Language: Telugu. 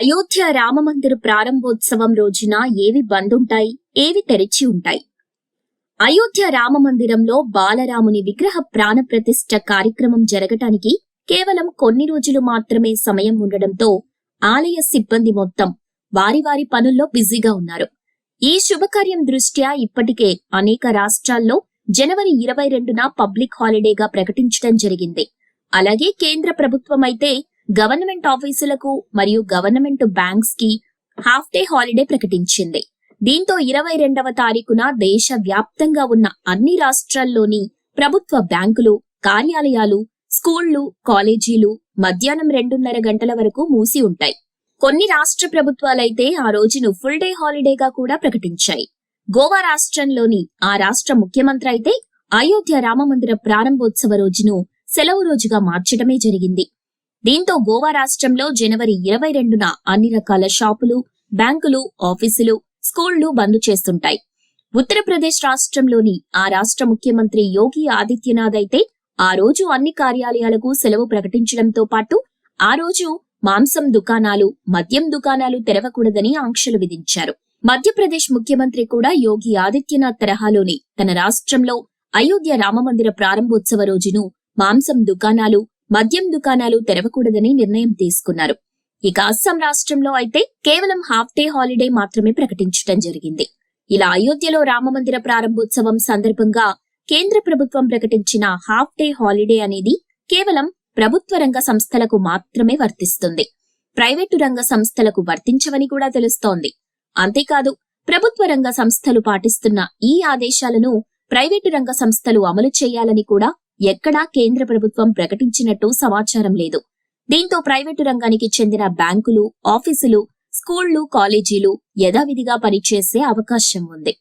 అయోధ్య రామమందిర ప్రారంభోత్సవం రోజున ఏవి బంద్ ఉంటాయి ఏవి తెరిచి ఉంటాయి? అయోధ్య రామమందిరంలో బాలరాముని విగ్రహ ప్రాణప్రతిష్ఠ కార్యక్రమం జరగటానికి కేవలం కొన్ని రోజులు మాత్రమే సమయం ఉండడంతో ఆలయ సిబ్బంది మొత్తం వారి వారి పనుల్లో బిజీగా ఉన్నారు. ఈ శుభకార్యం దృష్ట్యా ఇప్పటికే అనేక రాష్ట్రాల్లో జనవరి ఇరవై రెండున పబ్లిక్ హాలిడేగా ప్రకటించడం జరిగింది. అలాగే కేంద్ర ప్రభుత్వం అయితే గవర్నమెంట్ ఆఫీసులకు మరియు గవర్నమెంట్ బ్యాంక్స్కి హాఫ్ డే హాలిడే ప్రకటించింది. దీంతో ఇరవై రెండవ తారీఖున దేశ వ్యాప్తంగా ఉన్న అన్ని రాష్ట్రాల్లోని ప్రభుత్వ బ్యాంకులు కార్యాలయాలు స్కూళ్ళు కాలేజీలు మధ్యాహ్నం రెండున్నర గంటల వరకు మూసి ఉంటాయి. కొన్ని రాష్ట్ర ప్రభుత్వాలైతే ఆ రోజును ఫుల్ డే హాలిడేగా కూడా ప్రకటించాయి. గోవా రాష్ట్రంలోని ఆ రాష్ట్ర ముఖ్యమంత్రి అయితే అయోధ్య రామమందిర ప్రారంభోత్సవ రోజును సెలవు రోజుగా మార్చడమే జరిగింది. దీంతో గోవా రాష్ట్రంలో జనవరి ఇరవై రెండున అన్ని రకాల షాపులు బ్యాంకులు ఆఫీసులు స్కూళ్ళు బంద్ చేస్తుంటాయి. ఉత్తరప్రదేశ్ రాష్ట్రంలోని ఆ రాష్ట్ర ముఖ్యమంత్రి యోగి ఆదిత్యనాథ్ అయితే ఆ రోజు అన్ని కార్యాలయాలకు సెలవు ప్రకటించడంతో పాటు ఆ రోజు మాంసం దుకాణాలు మద్యం దుకాణాలు తెరవకూడదని ఆంక్షలు విధించారు. మధ్యప్రదేశ్ ముఖ్యమంత్రి కూడా యోగి ఆదిత్యనాథ్ తరహాలోని తన రాష్ట్రంలో అయోధ్య రామమందిర ప్రారంభోత్సవ రోజును మాంసం దుకాణాలు మద్యం దుకాణాలు తెరవకూడదని నిర్ణయం తీసుకున్నారు. ఇక అస్సాం రాష్ట్రంలో అయితే కేవలం హాఫ్ డే హాలిడే మాత్రమే ప్రకటించడం జరిగింది. ఇలా అయోధ్యలో రామమందిర ప్రారంభోత్సవం సందర్భంగా కేంద్ర ప్రభుత్వం ప్రకటించిన హాఫ్ డే హాలిడే అనేది కేవలం ప్రభుత్వ రంగ సంస్థలకు మాత్రమే వర్తిస్తుంది. ప్రైవేటు రంగ సంస్థలకు వర్తించవని కూడా తెలుస్తోంది. అంతేకాదు ప్రభుత్వ రంగ సంస్థలు పాటిస్తున్న ఈ ఆదేశాలను ప్రైవేటు రంగ సంస్థలు అమలు చేయాలని కూడా ఎక్కడా కేంద్ర ప్రభుత్వం ప్రకటించినట్టు సమాచారం లేదు. దీంతో ప్రైవేటు రంగానికి చెందిన బ్యాంకులు ఆఫీసులు స్కూళ్ళు కాలేజీలు యథావిధిగా పనిచేసే అవకాశం ఉంది.